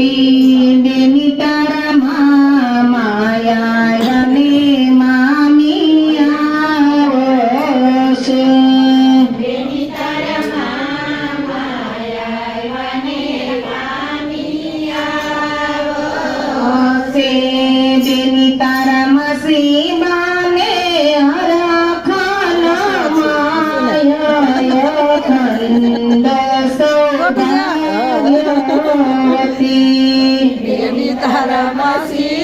મૂર્તિ બેની તારા માયા રમે મામી આવશે બેની તારા મસી Vieni Taramasi